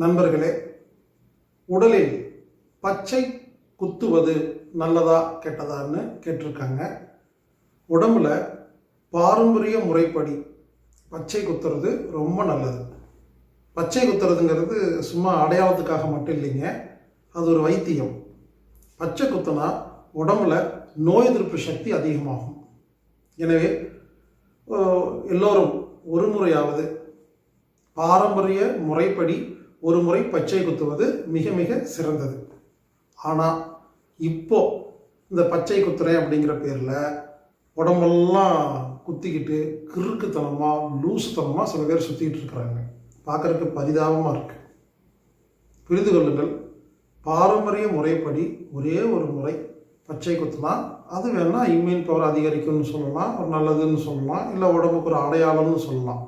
நண்பர்களே உடலில் பச்சை குத்துவது நல்லதா கெட்டதான்னு கேட்டிருக்காங்க. உடம்புல பாரம்பரிய முறைப்படி பச்சை குத்துறது ரொம்ப நல்லது. பச்சை குத்துறதுங்கிறது சும்மா அடையாளத்துக்காக மட்டும் இல்லைங்க அது ஒரு வைத்தியம். பச்சை குத்துனா உடம்புல நோய் எதிர்ப்பு சக்தி அதிகமாகும். எனவே எல்லோரும் ஒரு முறையாவது பாரம்பரிய முறைப்படி ஒரு முறை பச்சை குத்துவது மிக மிக சிறந்தது. ஆனால் இப்போ இந்த பச்சை குத்துறை அப்படிங்கிற பேரில் உடம்பெல்லாம் குத்திக்கிட்டு கிறுக்குத்தனமாக லூசுத்தனமாக சில பேர் சுற்றிக்கிட்டு இருக்கிறாங்க. பார்க்குறதுக்கு பரிதாபமாக இருக்குது புரிந்து கொள்ளுங்கள் பாரம்பரிய முறைப்படி ஒரே ஒரு முறை பச்சை குத்துனா அது வேணால் இம்யூன் பவர் அதிகரிக்கும்னு சொல்லலாம் ஒரு நல்லதுன்னு சொல்லலாம் இல்லை உடம்புக்கு ஒரு அடையாளம்னு சொல்லலாம்.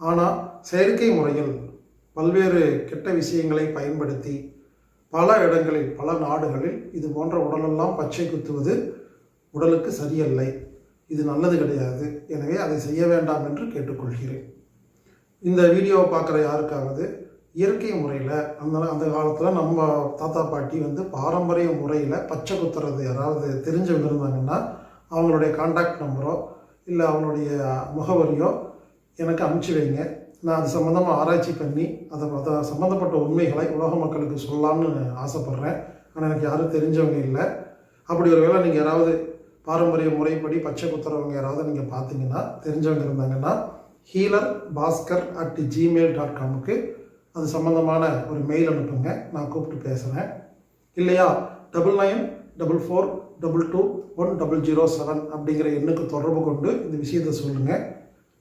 ஆனால் செயற்கை முறைகள் பல்வேறு கெட்ட விஷயங்களை பயன்படுத்தி பல இடங்களில் பல நாடுகளில் இது போன்ற உடலெல்லாம் பச்சை குத்துவது உடலுக்கு சரியல்லை. இது நல்லது கிடையாது. எனவே அதை செய்ய வேண்டாம் என்று கேட்டுக்கொள்கிறேன். இந்த வீடியோவை பார்க்குற யாருக்காவது இயற்கை முறையில் அந்த அந்த காலத்தில் நம்ம தாத்தா பாட்டி வந்து பாரம்பரிய முறையில் பச்சை குத்துறது யாராவது தெரிஞ்சவங்க இருந்தாங்கன்னா அவங்களுடைய காண்டாக்ட் நம்பரோ இல்லை அவங்களுடைய முகவரியோ எனக்கு அனுப்பிச்சி வைங்க. நான் அது சம்மந்தமாக ஆராய்ச்சி பண்ணி அதை அதை சம்மந்தப்பட்ட உண்மைகளை உலக மக்களுக்கு சொல்லலாம்னு ஆசைப்பட்றேன். ஆனால் எனக்கு யாரும் தெரிஞ்சவங்க இல்லை. அப்படி ஒரு வேளை நீங்கள் யாராவது பாரம்பரிய முறைப்படி பச்சை குத்துறவங்க யாராவது நீங்கள் பார்த்தீங்கன்னா தெரிஞ்சவங்க இருந்தாங்கன்னா healer Baskar at Gmail dot காமுக்கு அது சம்மந்தமான ஒரு மெயில் அனுப்புங்க. நான் கூப்பிட்டு பேசுகிறேன் இல்லையா? Double nine double four double two one double zero seven அப்படிங்கிற எண்ணுக்கு தொடர்பு கொண்டு இந்த விஷயத்தை சொல்லுங்கள்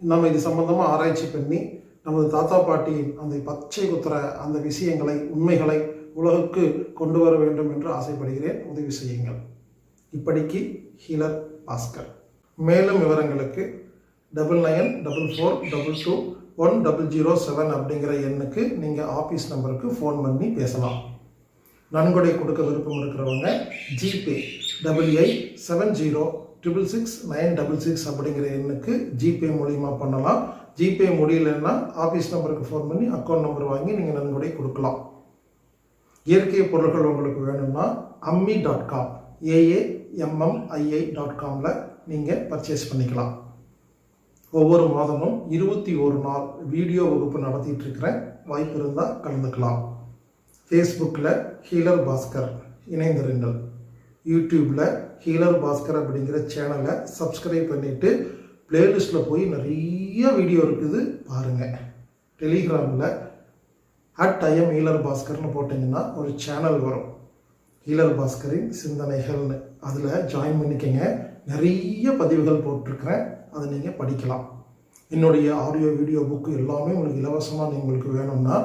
நம்ம இது சம்மந்தமாக ஆராய்ச்சி பண்ணி நமது தாத்தா பாட்டியின் அந்த பச்சை குத்துற அந்த விஷயங்களை உண்மைகளை உலகுக்கு கொண்டு வர வேண்டும் என்று ஆசைப்படுகிறேன். உதவி செய்யுங்கள். இப்படிக்கு ஹீலர் பாஸ்கர். மேலும் விவரங்களுக்கு double nine double four double two one double zero seven அப்படிங்கிற எண்ணுக்கு நீங்கள் ஆஃபீஸ் நம்பருக்கு ஃபோன் பண்ணி பேசலாம். நன்கொடை கொடுக்க விருப்பம் இருக்கிறவங்க GPay. Double eight seven zero triple six nine double six அப்படிங்கிற எண்ணுக்கு ஜிபே மூலிமா பண்ணலாம். ஜிபே முடியலன்னா ஆஃபீஸ் நம்பருக்கு ஃபோன் பண்ணி அக்கௌண்ட் நம்பர் வாங்கி நீங்கள் நன்கொடை கொடுக்கலாம். இயற்கை பொருட்கள் உங்களுக்கு வேணும்னா Ammi dot com A A M M I I dot காமில் நீங்கள் பர்ச்சேஸ் பண்ணிக்கலாம். ஒவ்வொரு மாதமும் இருபத்தி ஒரு நாள் வீடியோ வகுப்பு நடத்திட்டு இருக்கிறேன். வாய்ப்பு இருந்தால் கலந்துக்கலாம். ஃபேஸ்புக்கில் ஹீலர் பாஸ்கர் இணைந்திருங்கள். யூடியூப்பில் ஹீலர் பாஸ்கர் அப்படிங்கிற சேனலை சப்ஸ்கிரைப் பண்ணிவிட்டு பிளேலிஸ்ட்டில் போய் நிறைய வீடியோ இருக்குது பாருங்கள் டெலிகிராமில் அட் ஐஎம் ஹீலர் பாஸ்கர்னு போட்டிங்கன்னா ஒரு சேனல் வரும். ஹீலர் பாஸ்கரின் சிந்தனைகள்னு. அதில் ஜாயின் பண்ணிக்கங்க. நிறைய பதிவுகள் போட்டிருக்கிறேன். அதை நீங்கள் படிக்கலாம். என்னுடைய ஆடியோ வீடியோ புக்கு எல்லாமே உங்களுக்கு இலவசமாக உங்களுக்கு வேணும்னா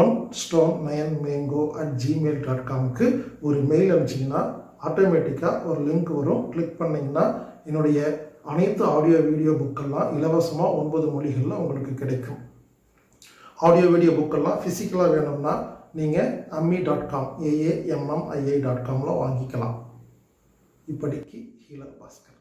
one stone nine mango at Gmail dot காம்க்கு ஒரு மெயில் அனுப்பிச்சிங்கன்னா ஆட்டோமேட்டிக்காக ஒரு லிங்க் வரும். கிளிக் பண்ணிங்கன்னா என்னுடைய அனைத்து ஆடியோ வீடியோ புக்கெல்லாம் இலவசமாக ஒன்பது மொழிகளில் உங்களுக்கு கிடைக்கும். ஆடியோ வீடியோ புக்கெல்லாம் ஃபிசிக்கலாக வேணும்னா நீங்கள் Ammi dot com A A M M I I dot காமில் வாங்கிக்கலாம். இப்படிக்கு ஹீலர் பாஸ்கர்.